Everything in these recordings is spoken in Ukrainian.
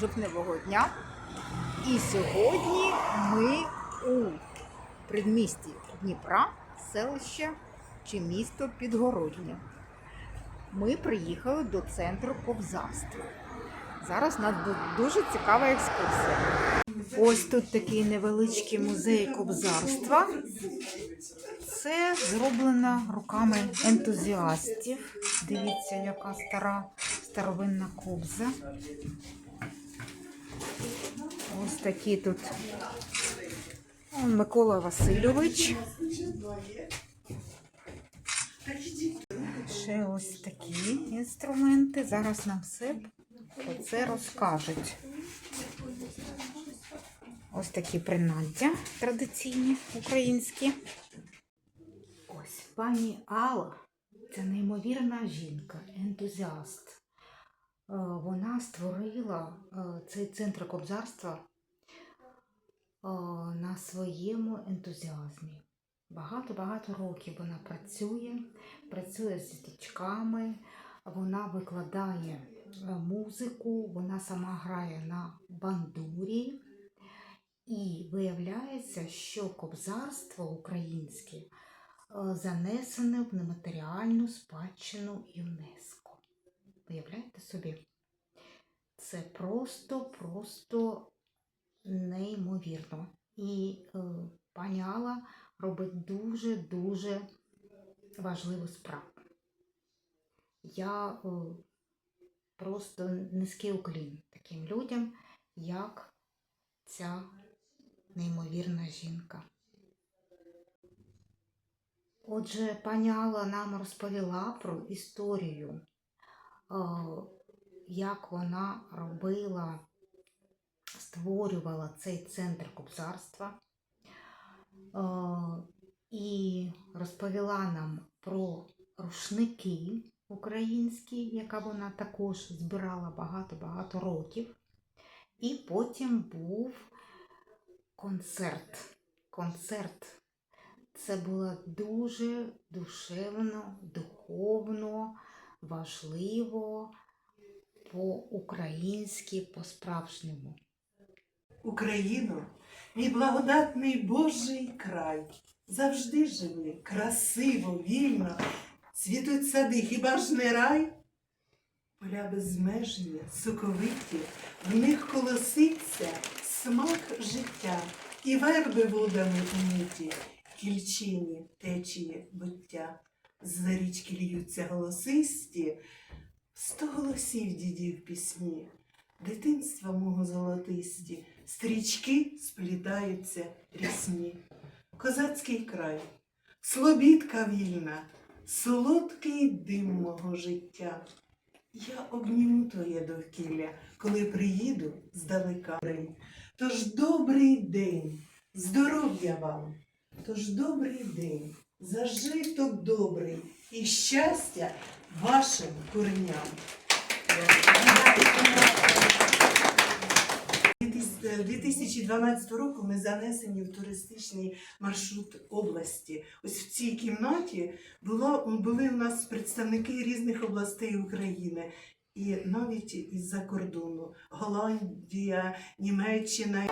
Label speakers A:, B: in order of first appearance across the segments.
A: жовтневого дня. І сьогодні ми у предмісті Дніпра, селище чи місто Підгороднє. Ми приїхали до центру кобзарства. Зараз у нас буде дуже цікава екскурсія. Ось тут такий невеличкий музей кобзарства. Це зроблено руками ентузіастів. Дивіться, яка стара старовинна кобза. Ось такі тут Микола Васильович. Ще ось такі інструменти. Зараз нам все про це розкажуть. Ось такі принаддя традиційні українські. Ось пані Алла це неймовірна жінка, ентузіаст. Е, Вона створила е, цей центр кобзарства е, на своєму ентузіазмі. Багато-багато років вона працює, працює з діточками, вона викладає музику, вона сама грає на бандурі. І виявляється, що кобзарство українське занесене в нематеріальну спадщину ЮНЕСКО. Виявляєте собі? Це просто, просто неймовірно. І е, пані Алла робить дуже-дуже важливу справу. Я е, просто низький уклін таким людям, як ця неймовірна жінка. Отже, пані Алла нам розповіла про історію, як вона робила, створювала цей центр кобзарства е, і розповіла нам про рушники українські, яка вона також збирала багато-багато років. І потім був концерт. Концерт. Це було дуже душевно, духовно, важливо, по-українськи, по-справжньому.
B: Україно, мій благодатний Божий край, завжди живи, красиво, вільно, цвітуть сади, хіба ж не рай? Поля безмежні, соковиті, в них колоситься смак життя, і верби водами умиті, кільчині течії буття. З річки льються голосисті, сто голосів дідів пісні, дитинства мого золотисті, стрічки сплітаються рісні. Козацький край, слобідка вільна, солодкий дим мого життя. Я обніму твоє довкілля, коли приїду здалека. Тож добрий день, здоров'я вам, тож добрий день, зажиток добрий і щастя вашим кореням. 2012 року ми занесені в туристичний маршрут області. Ось в цій кімнаті було, були у нас представники різних областей України. І навіть із-за кордону Голландія, Німеччина.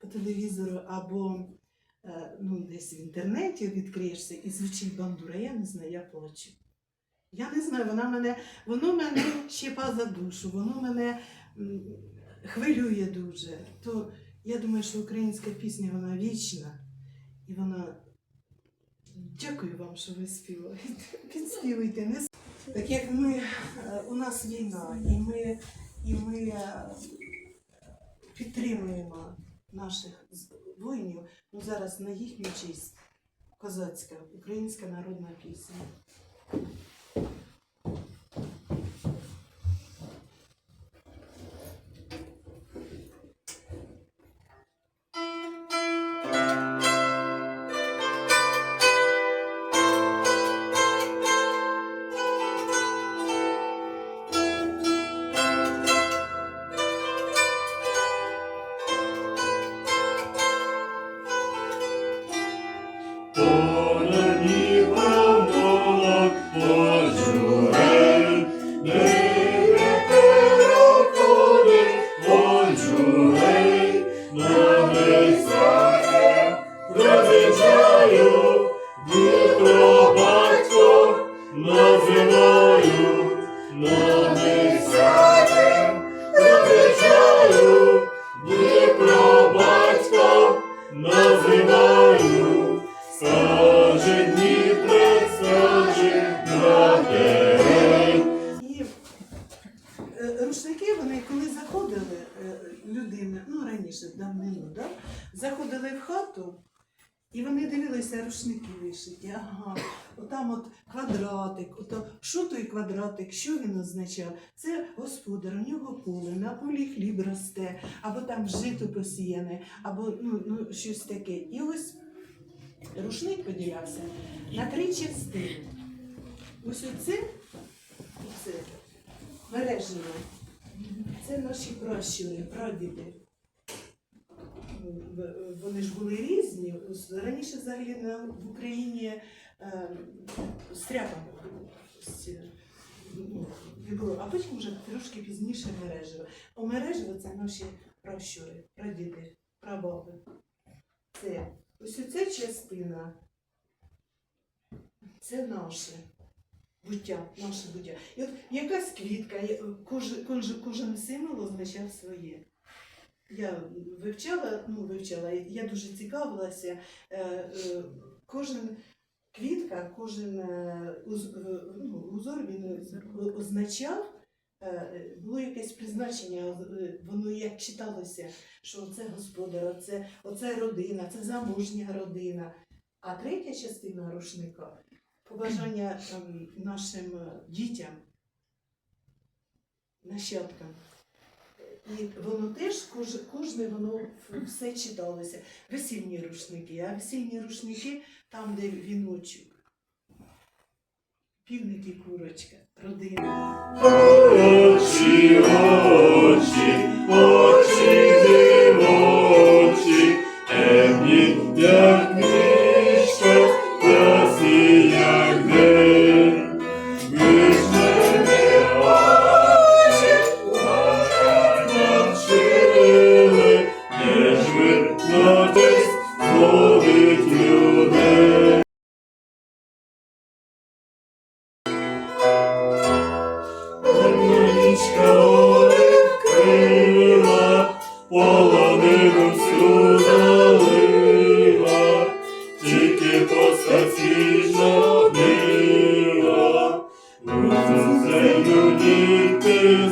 B: По телевізору або е, ну, десь в інтернеті відкриєшся і звучить бандура, я не знаю, я плачу. Я не знаю, вона мене, воно мене щепа за душу, воно мене хвилює дуже. То я думаю, що українська пісня вона вічна і вона. Дякую вам, що ви співаєте. Підспівуйте. Не... Так як ми, е, у нас війна, і ми, і ми е, підтримуємо наших воїнів, ну зараз на їхню честь козацька, українська народна пісня.
C: Понад
B: заходили е, людини, ну раніше давнину, да? заходили в хату, і вони дивилися рушники вишиті. Ага, отам от квадратик, ото що той квадратик, що він означав? Це господар, у нього поле, на полі хліб росте, або там жито посіяне, або ну, ну, щось таке. І ось рушник поділявся на три частини. Ось оце, оце мережево. Це наші пращури, прадіди. Вони ж були різні. Раніше взагалі в Україні е, стряпа е, ну, не було, а потім вже трошки пізніше мережево. Мережево це наші пращури, прадіди, прабаби. Це ось оця частина. Це наше буття, наше буття. І от якась квітка, кожен, кожен, символ означав своє. Я вивчала, ну вивчала, я дуже цікавилася. Е, е, кожен квітка, кожен е, ну, узор він означав, було якесь призначення, воно як читалося, що це господар, це, оце родина, це замужня родина. А третя частина рушника побажання ем, нашим е, дітям, нащадкам. І воно теж, кожне, кожне воно все читалося. Весільні рушники, а весільні рушники там, де віночок. Півник і курочка, родина.
C: Очі, очі, очі дівочі, била, люди ти діти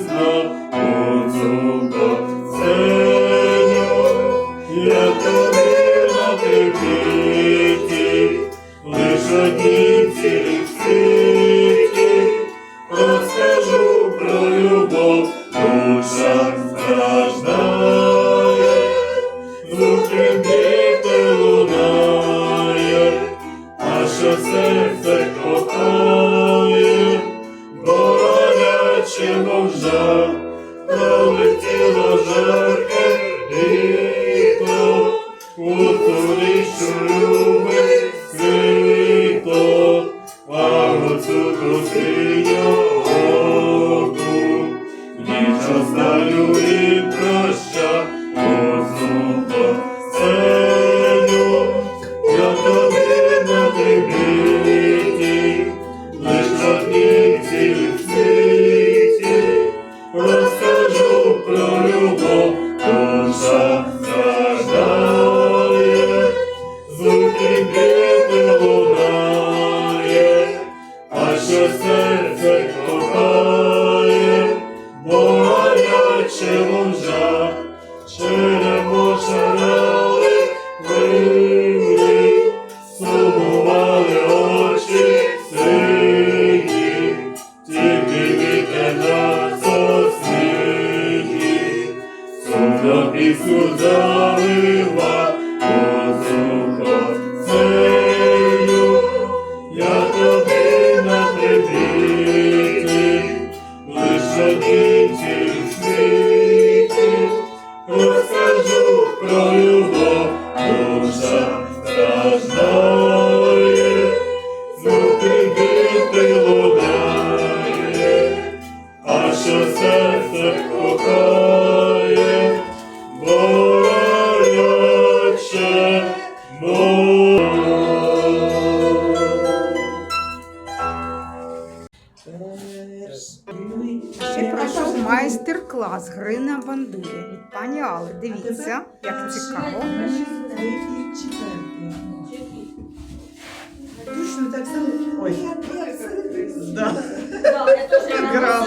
C: що серце кохає, бо гаряче
A: від пані Алли. Дивіться, як цікаво.
B: Третій, четвертий. Точно так само. Ой, да.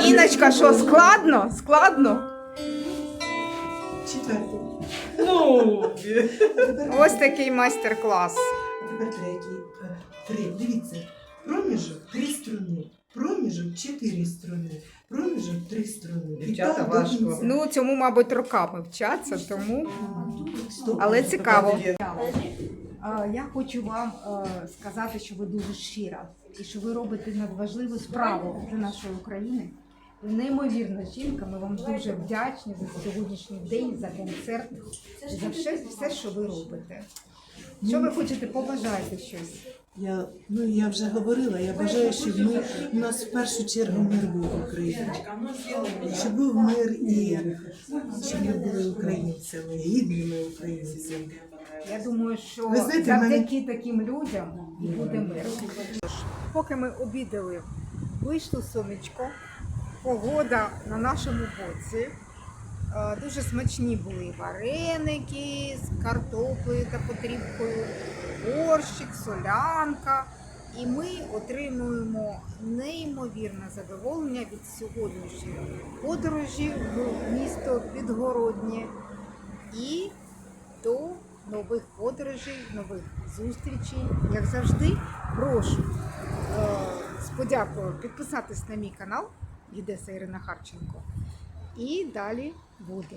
A: Іночка, що складно? Складно?
B: Четвертий. Ну,
A: Ось такий майстер-клас.
B: Тепер третій. Е, Три. Дивіться. Проміжок три струни. Проміжок чотири струни. Проміжок три струни. І
D: Дівчата,
B: до
D: важко.
B: кінця.
A: Ну, цьому, мабуть, роками вчаться, тому.
B: Стоп.
A: Але цікаво.
E: Я хочу вам е, сказати, що ви дуже щира і що ви робите надважливу справу для нашої України. Ви неймовірна жінка. Ми вам дуже вдячні за сьогоднішній день, за концерт, за все, все, що ви робите. Що ви хочете побажати щось?
B: Я, ну, я вже говорила, я бажаю, щоб ми, у нас в першу чергу мир був в Україні. Щоб був мир і щоб ми були українцями, гідними українцями.
E: Я думаю, що
B: Ви знаєте, мене-
E: завдяки таким людям і буде мир.
A: Поки ми обідали, вийшло сонечко, погода на нашому боці. Е, Дуже смачні були вареники з картоплею та потрібкою, борщик, солянка. І ми отримуємо неймовірне задоволення від сьогоднішньої подорожі в місто Підгороднє і до нових подорожей, нових зустрічей. Як завжди, прошу е, з подякою підписатись на мій канал Єдеса Ірина Харченко. І далі буде.